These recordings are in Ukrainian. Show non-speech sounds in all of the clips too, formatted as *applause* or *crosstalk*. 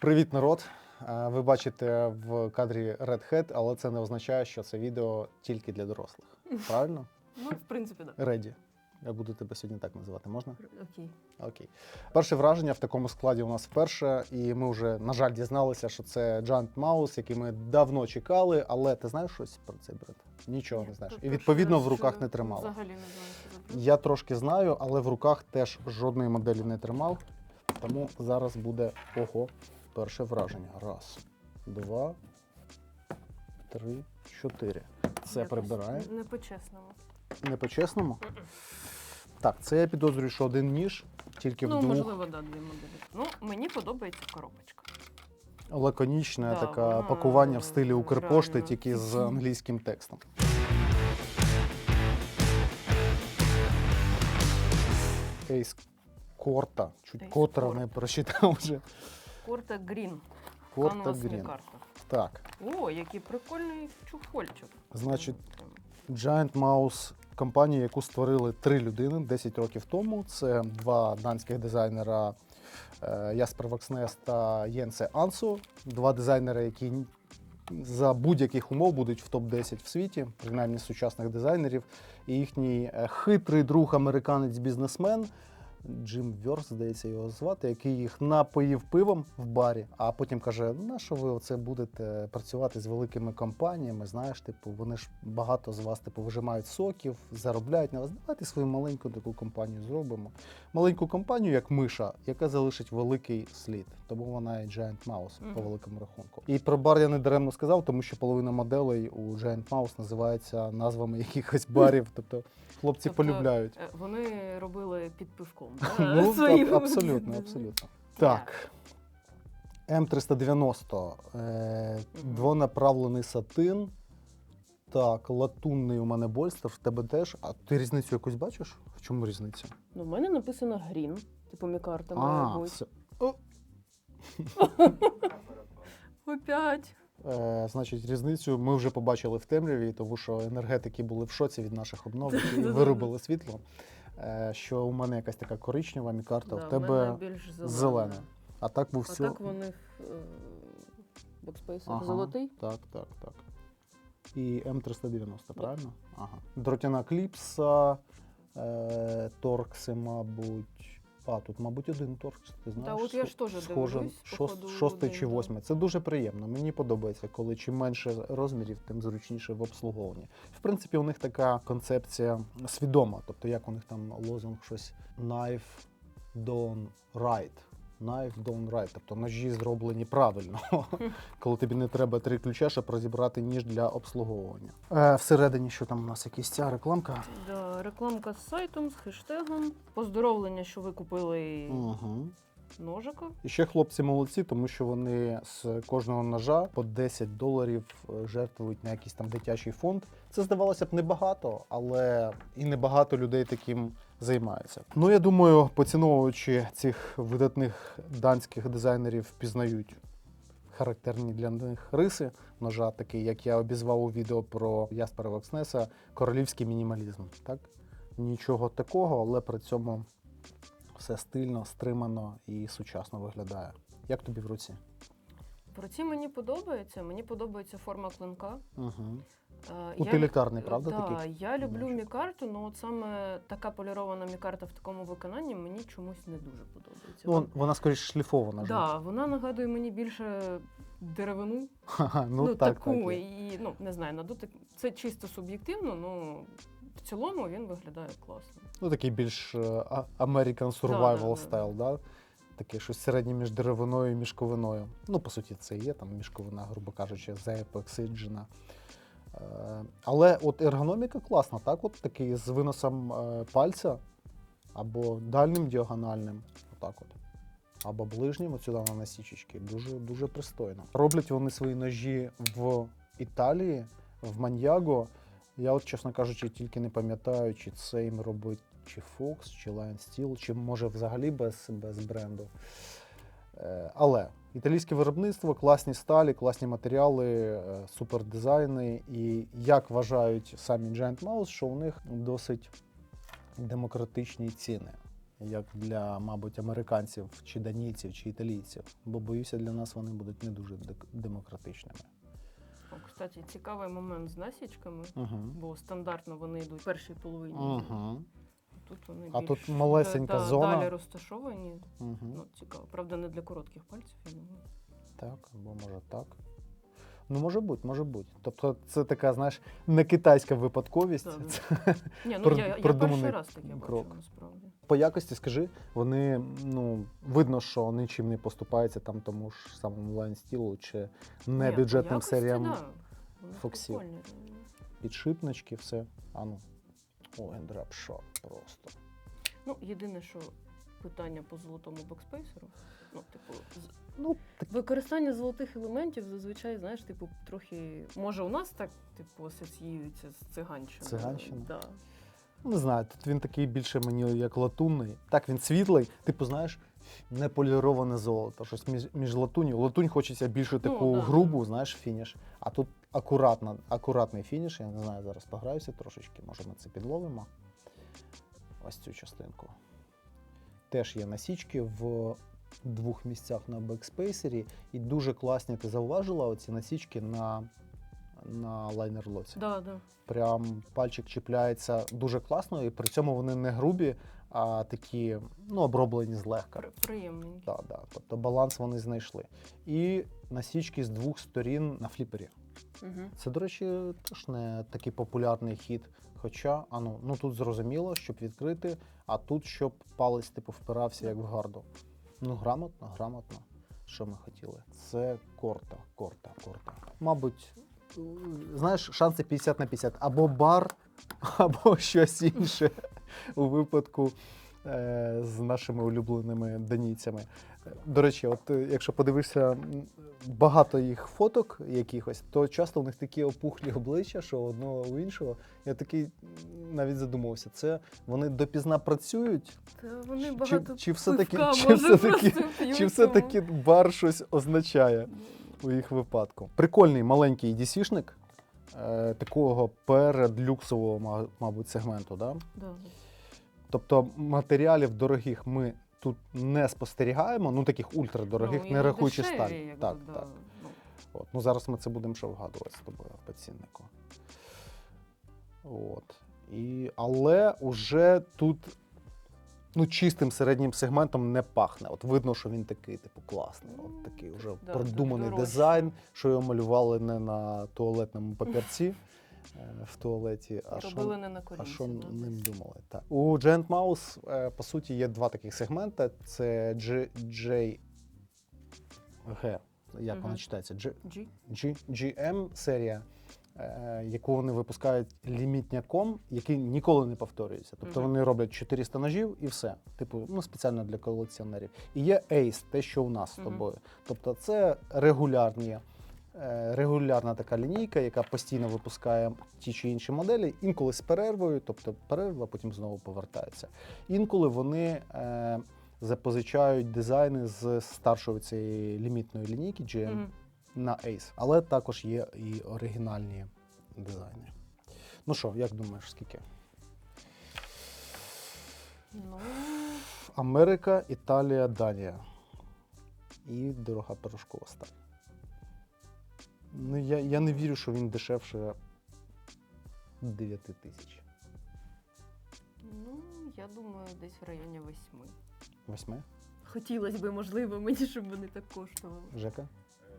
Привіт, народ! Е, Ви бачите в кадрі Red Hat, але це не означає, що це відео тільки для дорослих. Правильно? *laughs* Ну, в принципі, так. Реді. Я буду тебе сьогодні так називати, можна? Окей. Окей. Перше враження в такому складі у нас вперше, і ми вже, на жаль, дізналися, що це Giant Mouse, який ми давно чекали, але ти знаєш щось про цей бренд? Нічого не знаєш. І відповідно в руках не тримала. Взагалі не знаю. Я трошки знаю, але в руках теж жодної моделі не тримав. Тому зараз буде ого, перше враження. Раз, два, три, чотири. Це Якось прибирає. Не по-чесному. Не по-чесному. Так, це я підозрюю, що один ніж, тільки Ну, в двох. можливо, да, дві моделі. Ну, мені подобається коробочка. Лаконічне Да, таке вона, пакування в стилі Укрпошти, реально. тільки з *laughs* англійським текстом. Кейс Корта. Чуть Кейс котра Корта. не прочитав вже. Корта Грін. Корта Грін. карта. Так. О, який прикольний чухольчик. Значить, Giant Mouse компанія, яку створили три людини 10 років тому. Це два данських дизайнера е, Яспер Вакснес та Єнсе Ансу. Два дизайнери, які за будь-яких умов будуть в топ-10 в світі, принаймні сучасних дизайнерів. І їхній е, хитрий друг, американець-бізнесмен. Джим Вьорс, здається, його звати, який їх напоїв пивом в барі, а потім каже: на що ви оце будете працювати з великими компаніями? Знаєш, типу, вони ж багато з вас типу вижимають соків, заробляють на вас. Давайте свою маленьку таку компанію зробимо. Маленьку компанію, як миша, яка залишить великий слід. Тому вона і Giant Mouse по великому рахунку. І про бар я не даремно сказав, тому що половина моделей у Giant Mouse називається назвами якихось барів. Тобто хлопці Тобто, полюбляють. Е, Вони робили під пивком. Ну, свої аб- абсолютно, абсолютно. Так. М390. Е, двонаправлений сатин. Так, латунний у мене больстер, в тебе теж. А ти різницю якусь бачиш? В чому різниця? Ну, в мене написано Грін, типу мікарта має бути. все. *laughs* Опять. Е, значить, різницю ми вже побачили в темряві, тому що енергетики були в шоці від наших обнов, які *laughs* Да-да-да. виробили світло. Е, що у мене якась така коричнева мікарта, Да, в тебе більш зелена. зелена. А так був А так вони в бокспейсах Ага, золотий. Так, так, так. І М390, правильно? Ага. Дротяна кліпса, е, торкси, мабуть. А, тут, мабуть, один торг. ти знаєш. от я ж теж схоже, дивлюсь, походу, шостий один, чи да. восьмий. Це дуже приємно. Мені подобається, коли чим менше розмірів, тим зручніше в обслуговуванні. В принципі, у них така концепція свідома. Тобто, як у них там лозунг щось knife don't, right. Knife done right, тобто ножі зроблені правильно, *laughs* коли тобі не треба три ключа, щоб розібрати ніж для обслуговування. Е, всередині, що там у нас якась ця рекламка? Да, рекламка з сайтом, з хештегом. Поздоровлення, що ви купили Угу. ножика. І ще хлопці молодці, тому що вони з кожного ножа по 10 доларів е, жертвують на якийсь там дитячий фонд. Це здавалося б небагато, але і небагато людей таким займаються. Ну я думаю, поціновуючи цих видатних данських дизайнерів, впізнають характерні для них риси ножа, такий, як я обізвав у відео про Яспера Вокснеса, королівський мінімалізм. Так? Нічого такого, але при цьому все стильно, стримано і сучасно виглядає. Як тобі в руці? Про ці мені подобається. Мені подобається форма клинка. Угу. Е, я- правда, да, такий? Я люблю мікарту, але от саме така полірована мікарта в такому виконанні мені чомусь не дуже подобається. Ну, вона скоріш шліфована. ж. да, вона нагадує мені більше деревину. Ха-ха, ну, ну, так, таку, так. і ну не знаю, на дотик це чисто суб'єктивно, ну в цілому він виглядає класно. Ну, такий більш е, American survival да, да. стайл, да? Таке щось середнє між деревиною і мішковиною. Ну, по суті, це і є там мішковина, грубо кажучи, заепоксиджена. Е, Але от ергономіка класна, так? От такий з виносом е, пальця або дальним діагональним. Отак от. Або ближнім, от сюди на насічечки. Дуже, дуже пристойно. Роблять вони свої ножі в Італії, в Маньяго. Я, от, чесно кажучи, тільки не пам'ятаю, чи це їм робить чи Fox, чи Lion Steel, чи може взагалі без, без бренду. Е, Але італійське виробництво, класні сталі, класні матеріали, е, супердизайни. І як вважають самі Giant Mouse, що у них досить демократичні ціни. як для, мабуть, американців, чи данійців, чи італійців. Бо боюся, для нас вони будуть не дуже демократичними. О, кстати, цікавий момент з насічками, Угу. бо стандартно вони йдуть в першій половині. Угу. Тут вони А більш тут малесенька да- зона. Далі розташовані. Угу. Ну, цікаво. Правда, не для коротких пальців, я думаю. Так, або може так. Ну, може бути, може бути. Тобто, це така, знаєш, не китайська випадковість. Да, да. Це Ні, ну я, я перший раз таке крок. бачу, насправді. по якості, скажи, вони ну видно, що нічим не поступаються там тому ж самому лайн стілу чи не Ні, бюджетним якості, серіям да. Вони Фоксів. прикольні, підшипнички, все. А ну. Ой, драпшот просто. Ну, єдине, що питання по золотому бокспейсеру. Ну, типу, з- Ну, так, використання золотих елементів зазвичай, знаєш, типу, трохи. Може, у нас так, типу, асоціюється з циганщиною. Циганщина? Да. не знаю, тут він такий більше мені як латунний. Так, він світлий, типу, знаєш, не поліроване золото. Щось між, між латунью. Латунь хочеться більше таку Ну, да. грубу, знаєш, фініш. А тут акуратно, акуратний фініш. Я не знаю, зараз пограюся трошечки, може ми це підловимо. Ось цю частинку. Теж є насічки в двох місцях на бекспейсері. І дуже класні, ти зауважила оці насічки на, на лайнер-лоці. Да, да. Прям пальчик чіпляється дуже класно, і при цьому вони не грубі, а такі ну, оброблені злегка. При- Приємненькі. Да, да. Тобто баланс вони знайшли. І насічки з двох сторін на фліпері. Угу. Це, до речі, теж не такий популярний хід. Хоча, а ну, ну тут зрозуміло, щоб відкрити, а тут щоб палець типу впирався як в гарду. Ну, грамотно, грамотно. Що ми хотіли? Це корта, корта, корта. Мабуть, знаєш, шанси 50 на 50. Або бар, *laughs* або щось інше у випадку е, з нашими улюбленими данійцями. До речі, от е, якщо подивишся багато їх фоток якихось, то часто у них такі опухлі *laughs* обличчя, що одного у іншого. Я такий навіть задумався. Це вони допізна працюють, Та вони Чи- багато чи все-таки- чи все-таки- чи все-таки бар щось означає у їх випадку? Прикольний маленький DC-шник, е, такого передлюксового, мабуть, сегменту. Да? Да. Тобто матеріалів дорогих ми тут не спостерігаємо, ну таких ультрадорогих, Ну, і не рахуючи дешеві, сталь. якби, Так, да. так. Ну, От. Ну зараз ми це будемо ще вгадувати з тобою по ціннику. От. І, але уже тут ну, чистим середнім сегментом не пахне. От видно, що він такий, типу, класний. От такий вже Да, продуманий дизайн, що його малювали не на туалетному папірці е, в туалеті, а що не на а що да. ним думали? Так. У Giant Mouse, е, по суті, є два таких сегменти: це G, J, G, як Мгм. вона читається? G, G. G, GM серія, яку вони випускають лімітняком, який ніколи не повторюється. Тобто вони роблять 400 ножів і все. Типу, ну спеціально для колекціонерів. І є Ace, те, що у нас з тобою. Тобто, це регулярні. е, Регулярна така лінійка, яка постійно випускає ті чи інші моделі, інколи з перервою, тобто перерва, потім знову повертається. Інколи вони е, запозичають дизайни з старшої цієї лімітної лінійки GM Мгм. На Ace. Але також є і оригінальні дизайни. Ну що, як думаєш, скільки? Ну, Америка, Італія, Данія. І дорога порошкова сталь. Ну, я, я не вірю, що він дешевше 9 тисяч. ну, я думаю, десь в районі восьми. Восьми? Хотілося б, можливо, мені, щоб вони так коштували. Жека?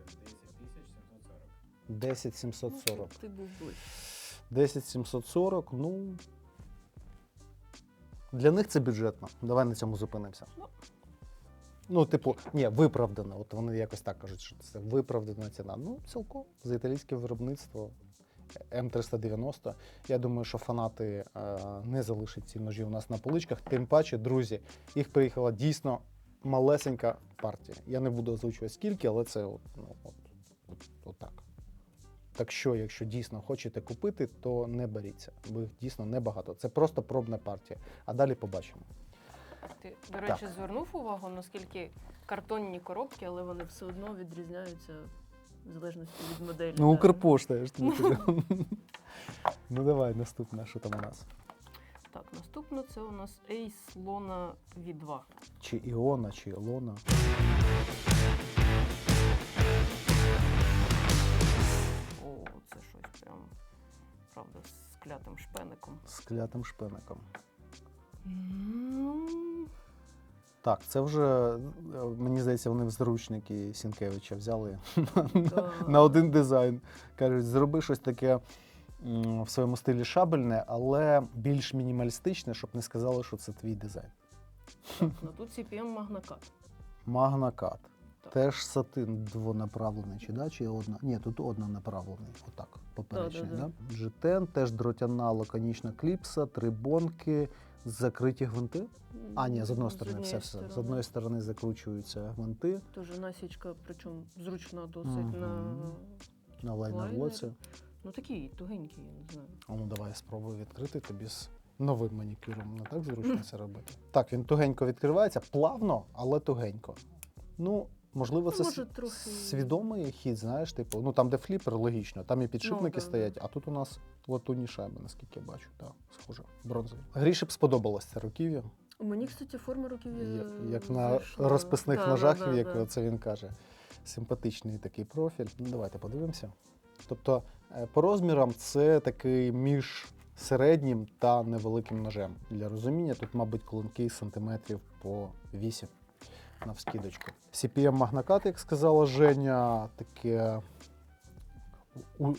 10 10 740. Ну, Ти був близько. 10 740, ну. Для них це бюджетно. Давай на цьому зупинимося. Ну. Ну, типу, ні, виправдано. От вони якось так кажуть, що це виправдана ціна. Ну, цілком за італійське виробництво М390. Я думаю, що фанати е, не залишать ці ножі у нас на поличках. Тим паче, друзі, їх приїхала дійсно малесенька партія. Я не буду озвучувати скільки, але це от, ну, от, от, от так. Так що, якщо дійсно хочете купити, то не беріться, бо їх дійсно небагато. Це просто пробна партія. А далі побачимо. Ти, до речі, звернув увагу, наскільки картонні коробки, але вони все одно відрізняються в залежності від моделі. Ну. Укрпошта, я ж тобі *laughs* кажу. Ну давай, наступне, що там у нас. Так, наступно це у нас Ace Lona V2. Чи Іона, чи Ілона. Правда, з клятим шпеником. З клятим шпиником. Ну, Так, це вже, е, мені здається, вони в зручники Сінкевича взяли да. на один дизайн. Кажуть, зроби щось таке м, в своєму стилі шабельне, але більш мінімалістичне, щоб не сказали, що це твій дизайн. Так, ну тут CPM Магнакат. Магнакат. Так. Теж сатин двонаправлений, чи, да? чи одна? Ні, тут однонаправлений. Отак, поперечний. Да, да, да. Да, Джетен, теж дротяна лаконічна кліпса, три бонки, закриті гвинти. А, ні, з одної сторони, все, все. З одної сторони закручуються гвинти Дуже насічка, причому зручна досить на. на лайнер-лоці. Ну такий тугенький, я не знаю. А ну давай я спробую відкрити тобі з новим манікюром. Не так зручно це робити. Так, він тугенько відкривається, плавно, але тугенько. Ну, можливо, Ну, це може, трохи- свідомий хід, знаєш, типу, ну там, де фліпер, логічно, там і підшипники Ну, стоять, а тут у нас латунні шайби, наскільки я бачу. Так, схоже, бронзові. Гріші б сподобалось це руків'я, Мені, кстати, форма руків як, як на розписних Да, ножах, да, да, як да. це він каже. Симпатичний такий профіль. Ну, давайте подивимося. Тобто, е, по розмірам це такий між середнім та невеликим ножем. Для розуміння тут, мабуть, клинки сантиметрів по 8 на вскидочку. CPM Магнакат, як сказала Женя, таке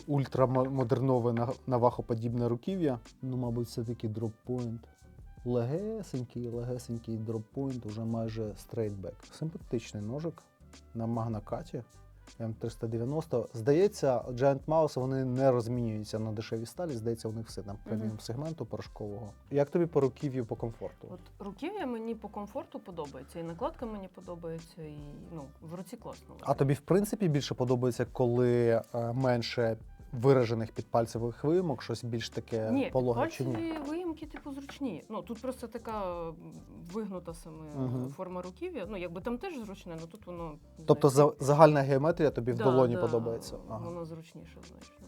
ультрамодернове навахоподібне руків'я. Ну, мабуть, все таки дроппойнт. Легесенький, легесенький дроппойнт, уже майже стрейтбек. Симпатичний ножик на магнакаті. М390. Здається, Giant Mouse вони не розмінюються на дешеві сталі. Здається, у них все там преміум сегменту порошкового. Як тобі по руків'ю по комфорту? От руків'я мені по комфорту подобається, і накладка мені подобається, і ну, в руці класно. А тобі, в принципі, більше подобається, коли е, менше виражених підпальцевих вимок, щось більш таке Ні, пологе чи ні? виїмки, типу, зручні. Ну, тут просто така вигнута саме Мгм. форма руків'я. Ну, якби там теж зручне, але тут воно. Тобто знаєш, за, загальна геометрія тобі в долоні да, подобається. Ага. Воно зручніше значно.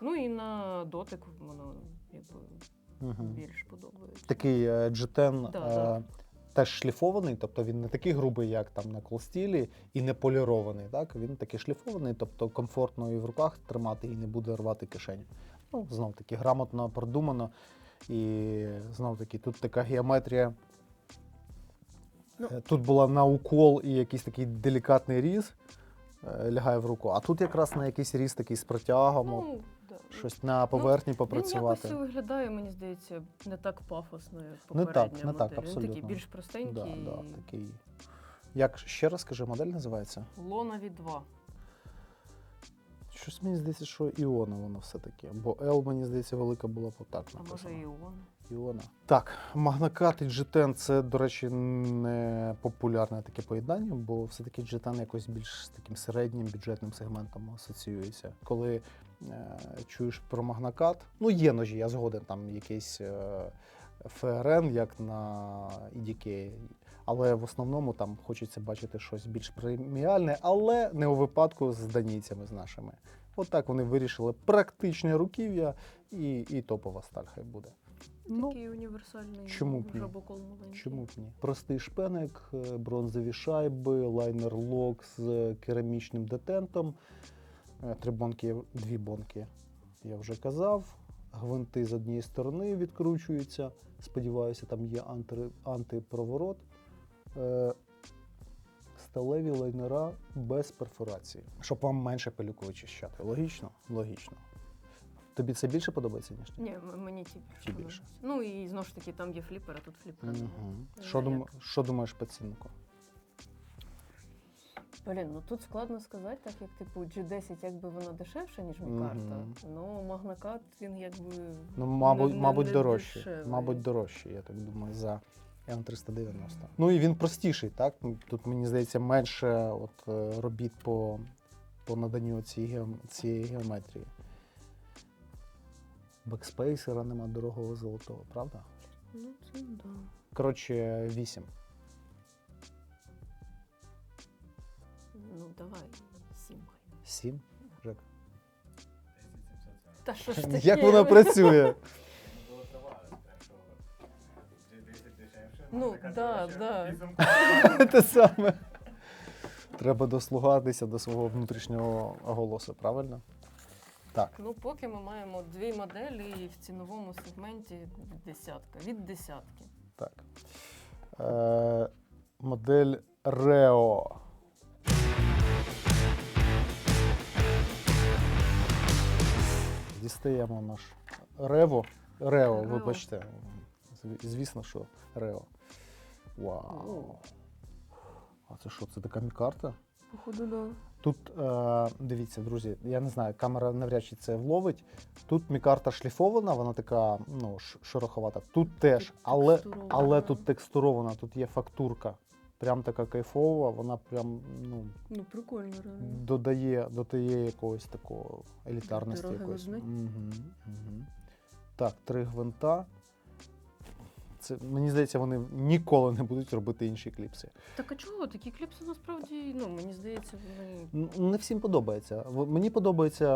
Ну і на дотик воно якби Угу. більш подобається. Такий е, G10 Да, е, да. Теж шліфований, тобто він не такий грубий, як там на колстілі, і не полірований. Так? Він такий шліфований, тобто комфортно і в руках тримати і не буде рвати кишеню. Ну, знов таки, грамотно продумано. І знов таки, тут така геометрія. Ну. Е, Тут була на укол і якийсь такий делікатний різ е, лягає в руку, а тут якраз на якийсь різ такий з протягом, Ну. Щось на поверхні Він попрацювати. якось виглядає, мені здається, не так пафосно, як Не так, попередня не так, модель. Він такий більш простенький. Да, да, такий. Як ще раз скажи, модель називається? Лона від 2. Щось мені здається, що Іона воно все-таки. Бо L, мені здається, велика була б отак А може написано. і он. Іона. Так, Магнакат і G10 це, до речі, не популярне таке поєднання, бо все-таки G10 якось більш з таким середнім бюджетним сегментом асоціюється. Коли чуєш про Магнакат, ну є ножі, я згоден, там якийсь е, ФРН, як на EDK, але в основному там хочеться бачити щось більш преміальне, але не у випадку з данійцями з нашими. От так вони вирішили практичне руків'я і, і топова сталь хай буде. Ну, Такий універсальний чому б ні? жабокол маленький. Чому б ні? Простий шпеник, е, бронзові шайби, лайнер лок з керамічним детентом. Е, Три бонки, дві бонки, я вже казав. Гвинти з однієї сторони відкручуються. Сподіваюся, там є анти, антипроворот. Е, Сталеві лайнера без перфорації, щоб вам менше пилюку вичищати. Логічно? Логічно. Тобі це більше подобається, ніж ні? Ні, мені ті більше. Ті більше. Ну і знову ж таки, там є фліпер, а тут немає. Мгм. Не Що, дум... що думаєш по ціннику? Блін, ну тут складно сказати, так як типу G10 якби вона дешевша, ніж Мгм. Мікарта. Ну, Магнакат, він якби. Ну, мабуть, не- мабуть, не дорожчий. дешевий. Мабуть, дорожчий, я так думаю, за М390. Ну і він простіший, так? Тут, мені здається, менше от, е, робіт по, по наданню цієї, геом- цієї геометрії. Бекспейсера нема дорогого золотого, правда? Ну, це да. Коротше, 8. Ну, давай, сім. 7. Та що ж таке? Як воно працює? *laughs* Ну, да, да. *laughs* Те саме. Треба дослугатися до свого внутрішнього голосу, правильно? Так. Ну, поки ми маємо дві моделі і в ціновому сегменті десятка. Від десятки. Так. Е, модель Reo. Дістаємо наш Рево. Рео, Рео. вибачте. Звісно, що Рео. Вау. А це що, це така мікарта? Походу, да. Тут е, дивіться, друзі, я не знаю, камера навряд чи це вловить. Тут мікарта шліфована, вона така ну, шероховата. Тут теж, але, але тут текстурована, тут є фактурка. Прям така кайфова, вона прям ну, Ну, прикольно, реально. додає, додає якогось такого елітарності. Дороговизни. Якоїсь. Угу, угу. Так, три гвинта. Це, мені здається, вони ніколи не будуть робити інші кліпси. Так а чого? Такі кліпси насправді, ну, мені здається, вони. Не всім подобається. Мені подобається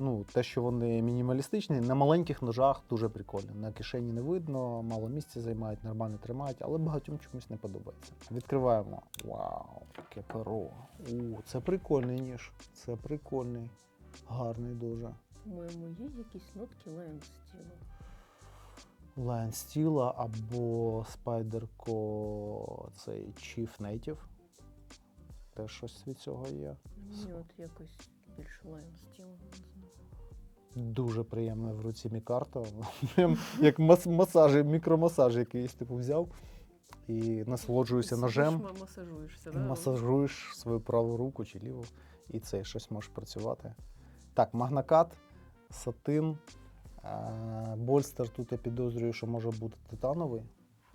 ну, те, що вони мінімалістичні. На маленьких ножах дуже прикольно. На кишені не видно, мало місця займають, нормально тримають, але багатьом чомусь не подобається. Відкриваємо. Вау, яке перо. У, це прикольний ніж. Це прикольний. Гарний дуже. По-моєму, є якісь нотки Lion Steel. Lion Steel або Spyderco цей Chief Native. Теж щось від цього є. Мені от якось більше Lion Steel. Дуже приємна в руці мікарта. Як масаж, мікромасаж якийсь типу взяв і насолоджуюся ножем, ма- Масажуєшся, да? масажуєш свою праву руку чи ліву, і це щось може працювати. Так, магнакат, сатин, больстер тут я підозрюю, що може бути титановий.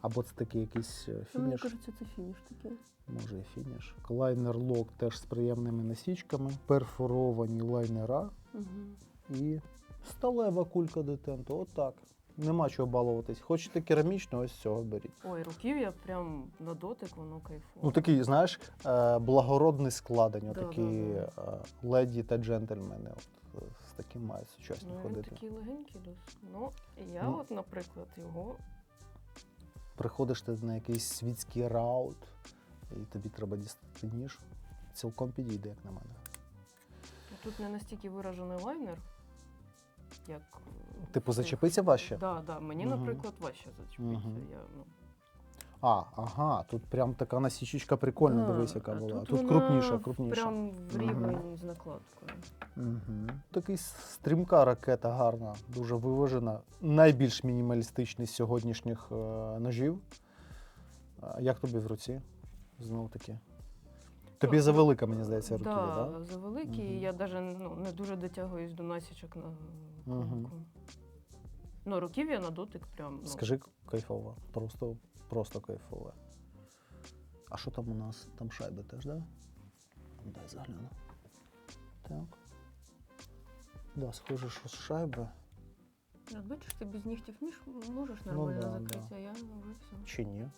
Або це такий якийсь е, Ну, Мені фініш. кажеться, це фініш такий. Може і фініш. Лайнер лок теж з приємними насічками, перфоровані лайнера. Угу. І сталева кулька детенту. Отак. Нема чого балуватись. Хочете керамічну, ось цього беріть. Ой, руків'я прям на дотик, воно кайфово. Ну такий, знаєш, е, благородний складень, Да, такі да, е, леді та джентльмени. От, таким мають сучасні Ну, він такий легенький досить. Ну, я Ну. от, наприклад, його Приходиш ти на якийсь світський раут, і тобі треба дістати ніж. Цілком підійде, як на мене. тут не настільки виражений лайнер, як. Типу, зачепиться важче? Да, да. Мені, Мгм. наприклад, важче зачепитися. Мгм. Я, ну, А, ага, тут прям така насічечка прикольна, да, дивись, яка була. Тут, Тут, вона крупніша, крупніша. Прям в рівень з накладкою. Угу. Такий стрімка ракета гарна, дуже виважена. Найбільш мінімалістичний з сьогоднішніх е, ножів. Як тобі в руці? Знову таки. Тобі завелика, мені здається, руки, Да, так? Да? завеликі, Мгм. і я навіть ну, не дуже дотягуюсь до насічок на Мгм. кромку. Ну, руків'я на дотик прям. Ну, Скажи кайфово. Просто, просто кайфове. А що там у нас? Там шайби теж? Да? Дай загляну. Так. Да, схоже, що з шайби. От бачиш, ти без нігтів між можеш Ну нормально да, закрити, да. а я вже все. Чи ні?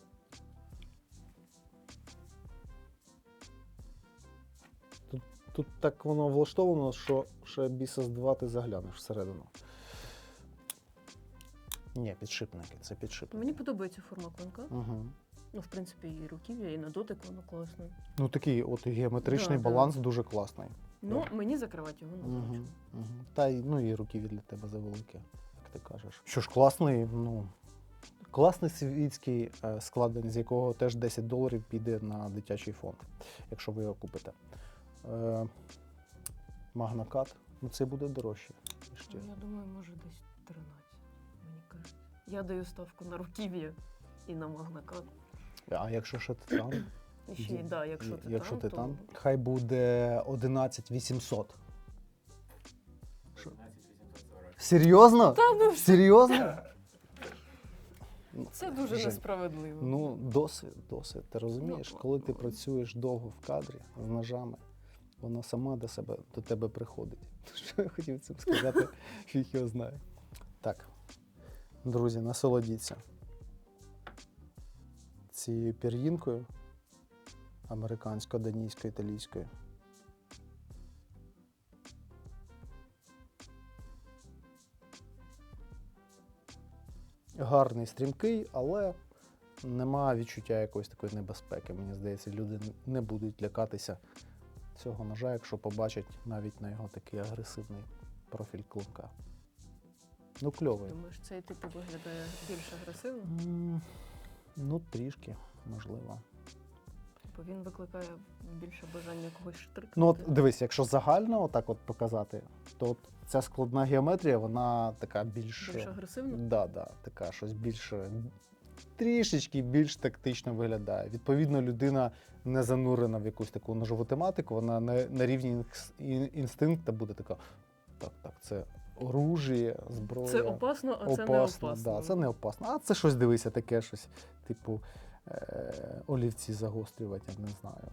Тут, тут так воно влаштовано, що ще біса з два ти заглянеш всередину. Ні, підшипники, це підшипники. Мені подобається форма клинка. Угу. Ну, в принципі, і руків'я, і на дотик воно класне. Ну такий от геометричний Да, да. баланс дуже класний. Ну, мені закривати його не Угу. зручно. Угу. Та й ну і руків'я для тебе завелике, як ти кажеш. Що ж, класний, ну. Класний світський е, складень, з якого теж 10 доларів піде на дитячий фонд, якщо ви його купите. Е, Магнакат, ну це буде дорожче. ніж ті. Ну, Я думаю, може десь 13, мені кажеться. Я даю ставку на руків'я і на магнакат. А якщо ще титан, І ще, й, да, якщо титан, якщо титан, то хай буде 11 800. Що? Серйозно? Та ну, Серйозно? *laughs* це дуже Жень, несправедливо. Ну, досвід, досвід. Ти розумієш, Ну, коли ти ну. працюєш довго в кадрі з ножами, вона сама до себе до тебе приходить. *laughs* Що я хотів цим сказати, фіг його знає. Так, друзі, насолодіться цією пір'їнкою американською, данійською, італійською. Гарний, стрімкий, але нема відчуття якоїсь такої небезпеки. Мені здається, люди не будуть лякатися цього ножа, якщо побачать навіть на його такий агресивний профіль клинка. Ну, кльовий. Думаєш, цей типу виглядає більш агресивно? М, Ну, трішки, можливо. Бо він викликає більше бажання когось штрикнути. Ну, от дивись, якщо загально отак от показати, то от ця складна геометрія, вона така більш. Більш агресивно? Да, да, така щось більше. Трішечки більш тактично виглядає. Відповідно, людина не занурена в якусь таку ножову тематику, вона на, на рівні інстинкта буде така. Так, так, це оружіє, зброя. Це опасно, а це не опасно. Да, це не опасно. А це щось дивися, таке щось, типу е- олівці загострювати, я не знаю.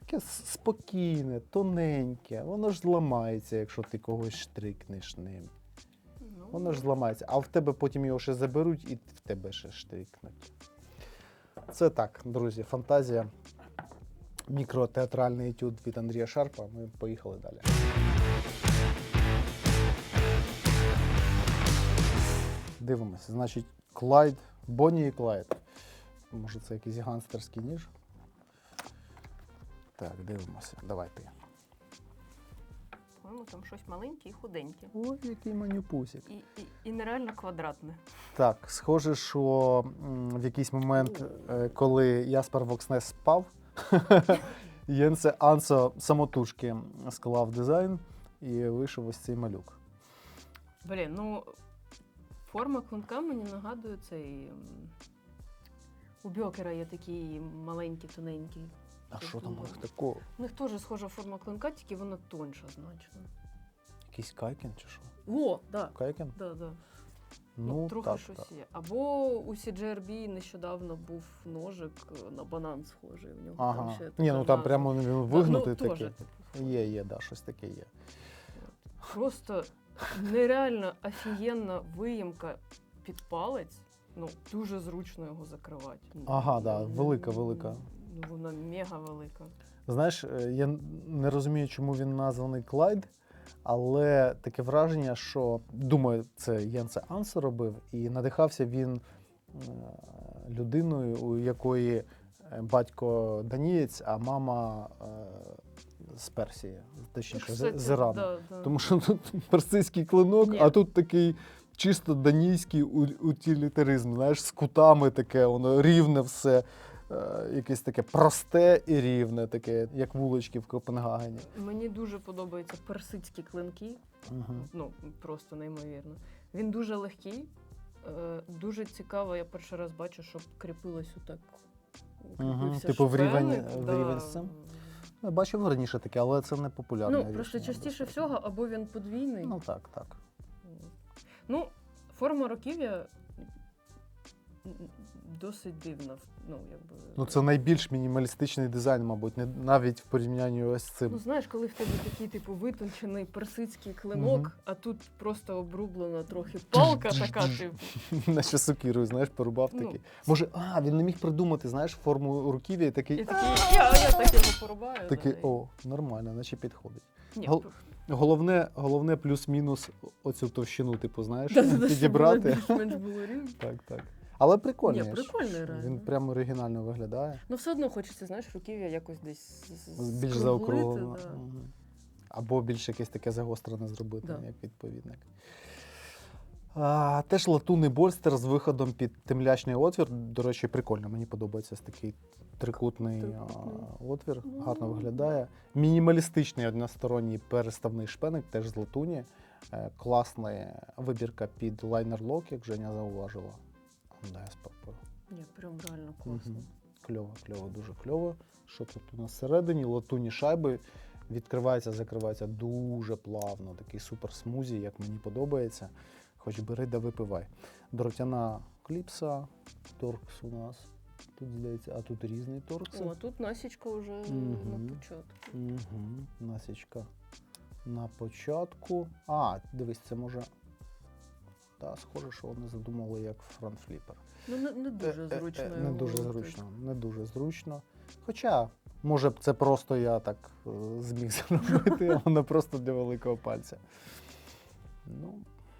Таке спокійне, тоненьке, воно ж зламається, якщо ти когось штрикнеш ним. Ну, Воно ж зламається, а в тебе потім його ще заберуть і в тебе ще штрикнуть. Це так, друзі, фантазія. Мікротеатральний етюд від Андрія Шарпа. Ми поїхали далі. Дивимося. Значить, Клайд, Бонні і Клайд. Може, це якийсь гангстерський ніж. Так, дивимося. Давай ти. По-моєму, там щось маленьке і худеньке. Ой, який манюпусик. І, і, і нереально квадратне. Так, схоже, що м, в якийсь момент, е, коли Яспер Вокснес спав, *laughs* Єнсе Ансо самотужки склав дизайн і вийшов ось цей малюк. Блін, ну форма клинка мені нагадує цей. У Бьокера є такий маленький, тоненький. А що там у них такого? У них теж схожа форма клинка, тільки вона тонша значно. Якийсь кайкен чи що? О, да. Кайкен? Да, да. Ну, Ну, трохи так, щось так. є. Або у CGRB нещодавно був ножик на банан схожий. У нього там ще Ні, ну там прямо Да, вигнутий ну, такий. Є, є, да, щось таке є. Просто нереально офігенна виїмка під палець. Ну, дуже зручно його закривати. Ага, да, велика, велика. Ну, вона мега велика. Знаєш, е, я не розумію, чому він названий Клайд, але таке враження, що думаю, це Єнсе Ансо робив, і надихався він е, людиною, у якої е, батько данієць, а мама з Персії, точніше, з- Кстати, з Ірану. да, да. Тому що тут *laughs* персидський клинок, Ні. а тут такий чисто данійський утилітаризм, знаєш, з кутами таке, воно рівне все. е, Якесь таке просте і рівне, таке, як вулички в Копенгагені. Мені дуже подобаються персидські клинки. Угу. Ну, просто неймовірно. Він дуже легкий, е, дуже цікаво. Я перший раз бачу, щоб кріпилось отак. кріпився типу в рівень- шпеник, в да. рівень з цим? Я бачив раніше таке, але це не популярне. Ну, просто рішення, частіше всього, або він подвійний. Ну так, так. Ну, форма років м, досить дивна. Ну, якби... Ну це найбільш мінімалістичний дизайн, мабуть, не навіть в порівнянні ось з Ну, знаєш, коли в тебе такий, типу, витончений персидський клинок, Мгм. а тут просто обрублена трохи палка така, типу. *laughs* Наче сокирою, знаєш, порубав Ну. такий. Може, а, він не міг придумати, знаєш, форму руків'я і такий. І такий, я, я так його порубаю. Такий, о, нормально, наче підходить. Ні, гол- Головне, головне плюс-мінус оцю товщину, типу, знаєш, підібрати. більш-менш було рівно. Так, так. Але прикольний. Ні, прикольний реально. Він прямо оригінально виглядає. Ну, все одно хочеться, знаєш, руків'я якось десь Більш заокруглено. да. Або більш якесь таке загострене зробити, Да. як відповідник. А, теж латунний больстер з виходом під темлячний отвір. До речі, прикольно. Мені подобається такий трикутний, Трикутний. а, отвір. Ну. Гарно виглядає. Мінімалістичний односторонній переставний шпеник, теж з латуні. Е, Класна вибірка під лайнер-лок, як Женя зауважила. Да, я спробую. Ні, прям реально класно. Мгм. Кльово, кльово, дуже кльово. Що тут у нас всередині? Латунні шайби. Відкривається, закривається дуже плавно. Такий супер смузі, як мені подобається. Хоч бери да випивай. Дротяна кліпса, торкс у нас. Тут здається, а тут різний торкс. О, а тут насічка вже Мгм. на початку. Угу. Насічка на початку. А, дивись, це може. Та, схоже, що вони задумали як фронтфліпер. Ну, не, не Е, дуже е, е, зручно. Не дуже зручно. Не дуже зручно. Хоча, може, б це просто я так е, зміг зробити, а воно просто для великого пальця. Ну,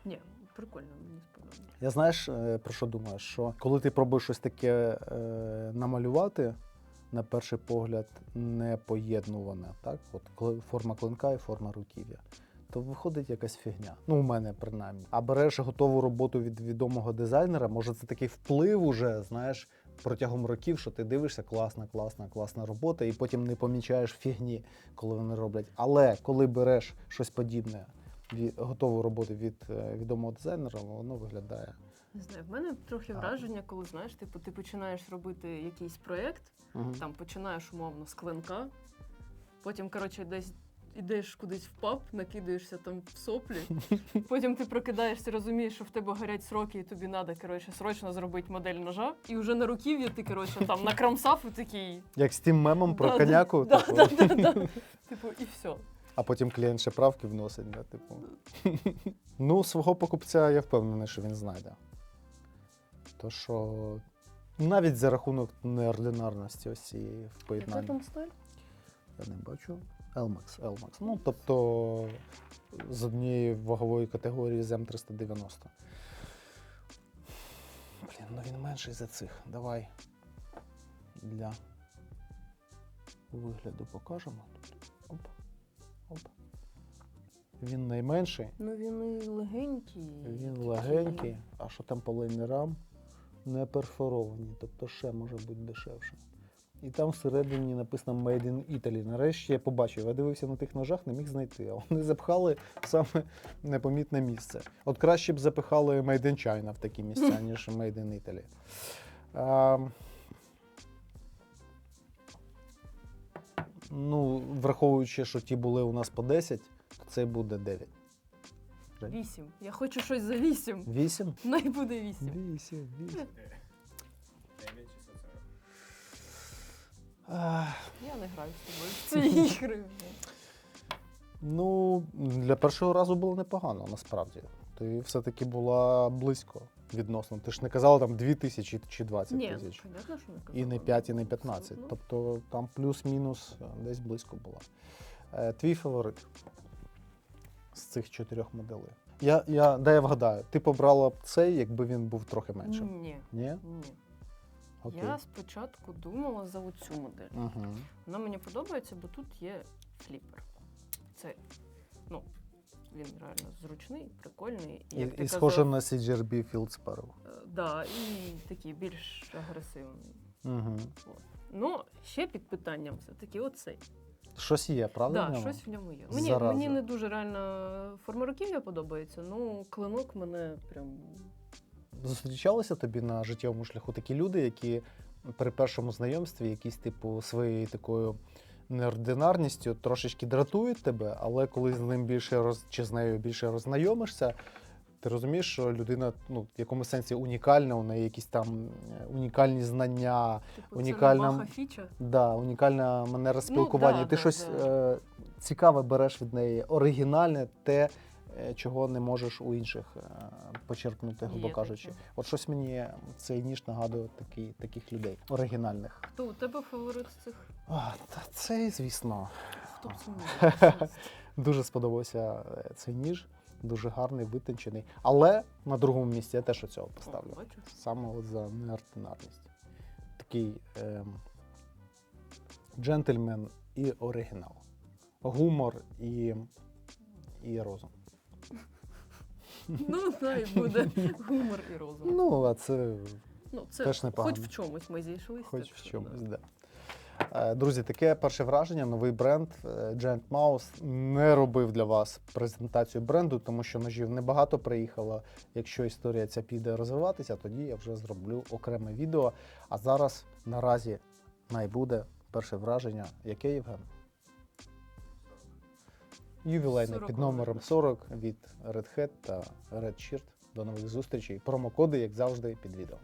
Ні, прикольно, мені сподобалось. Я знаєш, е, про що думаю? Що коли ти пробуєш щось таке е, намалювати, на перший погляд, не поєднуване, так? От форма клинка і форма руків'я, то виходить якась фігня. Ну, у мене принаймні. А береш готову роботу від відомого дизайнера, може, це такий вплив уже, знаєш, протягом років, що ти дивишся, класна, класна, класна робота, і потім не помічаєш фігні, коли вони роблять. Але коли береш щось подібне, від, готову роботу від е, відомого дизайнера, воно виглядає. Не знаю, в мене трохи А. враження, коли знаєш, типу, ти починаєш робити якийсь проєкт, там починаєш умовно з клинка, потім, коротше, десь ідеш кудись в паб, накидаєшся там в соплі, *laughs* потім ти прокидаєшся, розумієш, що в тебе горять сроки, і тобі треба, коротше, срочно зробити модель ножа. І вже на руків'я ти, коротше, там *laughs* накромсав і такий. Як з тим мемом про Да, коняку, да, типу, да, да, да. *laughs* Типу, і все. а потім клієнт ще правки вносить. Да, типу. ну, свого покупця я впевнений, що він знайде. То що навіть за рахунок неординарності ось цієї в Яка поєднанні. там сталь? Я не бачу. Elmax, Elmax. Ну, тобто з однієї вагової категорії з М390. Блін, ну він менший за цих. Давай для вигляду покажемо. Оп. Оп. Він найменший, Ну він і легенький. він легенький, а що там по лейнерам не перфоровані, тобто ще може бути дешевше. І там всередині написано Made in Italy. Нарешті я побачив, я дивився на тих ножах, не міг знайти. А вони запхали в саме непомітне місце. От краще б запихали Made in China в такі місця, *laughs* ніж Made in Italy. А, ну, враховуючи, що ті були у нас по 10, то це буде 9. Вісім. Я хочу щось за вісім. 8? Най буде вісім. 8, 8. *laughs* Я не граю з тобою в ці ігри. Ну, для першого разу було непогано, насправді. Ти все-таки була близько відносно. Ти ж не казала там 2 тисячі чи 20 Ні, тисяч. понятно, що не казала. І не 5, і не 15. Абсолютно. Тобто там плюс-мінус е, десь близько було. Е, твій фаворит з цих чотирьох моделей. Я, я, дай я вгадаю, ти побрала б цей, якби він був трохи меншим. Ні, Ні? ні. Окей. Я спочатку думала за оцю модель. Угу. Вона мені подобається, бо тут є фліпер. Це, ну, він реально зручний, прикольний. І, як ти і схоже казав, на CGRB Field Sparrow. е, Да, і такий більш агресивний. Угу. Ну, ще під питанням все-таки оцей. Щось є, правда? в Да, ньому? щось в ньому є. Мені, Зараза. мені не дуже реально форма руків'я подобається, ну клинок мене прям. Зустрічалися тобі на життєвому шляху такі люди, які при першому знайомстві якісь типу своєю такою неординарністю трошечки дратують тебе, але коли з ним більше роз чи з нею більше роззнайомишся, ти розумієш, що людина ну, в якомусь сенсі унікальна, у неї якісь там е, унікальні знання, Типу, Унікальна- фіча. да, унікальна манера спілкування. Ну, да, ти да, щось да. Е, цікаве береш від неї, оригінальне, те, чого не можеш у інших е, почерпнути, грубо Є кажучи. таке. От щось мені цей ніж нагадує такі, таких людей оригінальних. Хто у тебе фаворит з цих? А, та цей, звісно, Хто б це міг? *laughs* дуже сподобався е, цей ніж, дуже гарний, витончений. Але на другому місці я теж оцього поставлю. Бачиш? Саме от за неординарність. Такий ем, джентльмен і оригінал. Гумор і, і розум. Ну, *laughs* най буде гумор і розум. Ну, а це Ну, це теж непогано. хоч в чомусь ми зійшлися. хоч так в чомусь, да. да. Е, Друзі, таке перше враження, новий бренд е, Giant Mouse не робив для вас презентацію бренду, тому що ножів небагато приїхало. Якщо історія ця піде розвиватися, тоді я вже зроблю окреме відео. А зараз наразі найбуде перше враження. Яке Євген? Ювілейне 40 під номером 40 від Red Hat та Red Shirt. До нових зустрічей. Промокоди, як завжди, під відео.